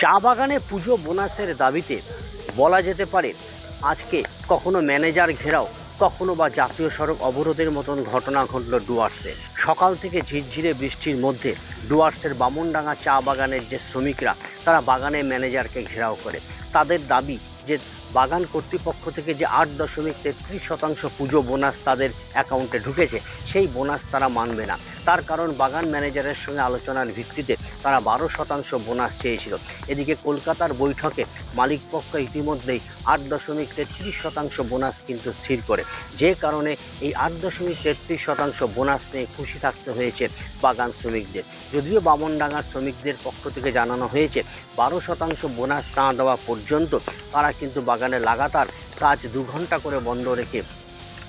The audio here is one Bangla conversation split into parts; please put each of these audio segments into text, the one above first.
চা বাগানে পুজো বোনাসের দাবিতে বলা যেতে পারে, আজকে কখনো ম্যানেজার ঘেরাও, কখনো বা জাতীয় সড়ক অবরোধের মতন ঘটনা ঘটল ডুয়ার্সে। সকাল থেকে ঝিরঝিরে বৃষ্টির মধ্যে ডুয়ার্সের বামনডাঙ্গা চা বাগানের যে শ্রমিকরা, তারা বাগানের ম্যানেজারকে ঘেরাও করে। তাদের দাবি যে, বাগান কর্তৃপক্ষ থেকে যে আট দশমিক তেত্রিশ শতাংশ পুজো বোনাস তাদের অ্যাকাউন্টে ঢুকেছে, সেই বোনাস তারা মানবে না। তার কারণ বাগান ম্যানেজারের সঙ্গে আলোচনার ভিত্তিতে তারা বারো শতাংশ বোনাস চেয়েছিল। এদিকে কলকাতার বৈঠকে মালিকপক্ষ ইতিমধ্যেই আট দশমিক তেত্রিশ শতাংশ বোনাস কিন্তু স্থির করে। যে কারণে এই আট দশমিক তেত্রিশ শতাংশ বোনাস নিয়ে খুশি থাকতে হয়েছে বাগান শ্রমিকদের। যদিও বামনডাঙ্গার শ্রমিকদের পক্ষ থেকে জানানো হয়েছে, বারো শতাংশ বোনাস না দেওয়া পর্যন্ত তারা কিন্তু বাগানে লাগাতার কাজ দু ঘণ্টা করে বন্ধ রেখে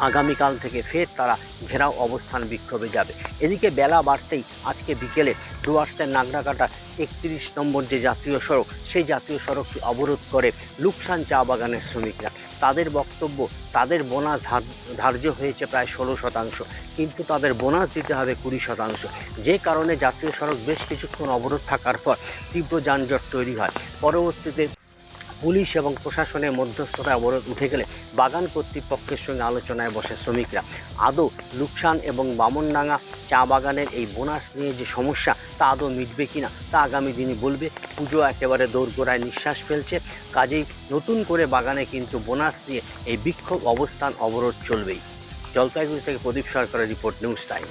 আগামীকাল থেকে ফের তারা ঘেরাও অবস্থান বিক্ষোভে যাবে। এদিকে বেলা বাড়তেই আজকে বিকেলে ডুয়ার্সের নাগরাকাটা একত্রিশ নম্বর যে জাতীয় সড়ক, সেই জাতীয় সড়কটি অবরোধ করে লুকসান চা বাগানের শ্রমিকরা। তাদের বক্তব্য, তাদের বোনাস ধার- ধার্য হয়েছে প্রায় ষোলো শতাংশ, কিন্তু তাদের বোনাস দিতে হবে কুড়ি শতাংশ। যে কারণে জাতীয় সড়ক বেশ কিছুক্ষণ অবরোধ থাকার পর তীব্র যানজট তৈরি হয়। পরবর্তীতে পুলিশ এবং প্রশাসনের মধ্যস্থতায় অবরোধ উঠে গেলে বাগান কর্তৃপক্ষের সঙ্গে আলোচনায় বসে শ্রমিকরা। আদৌ লুকসান এবং বামনডাঙ্গা চা বাগানের এই বোনাস নিয়ে যে সমস্যা, তা আদৌ মিটবে কিনা, তা আগামী দিনে বলবে। পুজো একেবারে দোরগোড়ায় নিঃশ্বাস ফেলছে। কাজেই নতুন করে বাগানে কিন্তু বোনাস দিয়ে এই বিক্ষোভ অবস্থান অবরোধ চলবেই। জলপাইগুড়ি থেকে প্রদীপ সরকারের রিপোর্ট, নিউজ টাইম।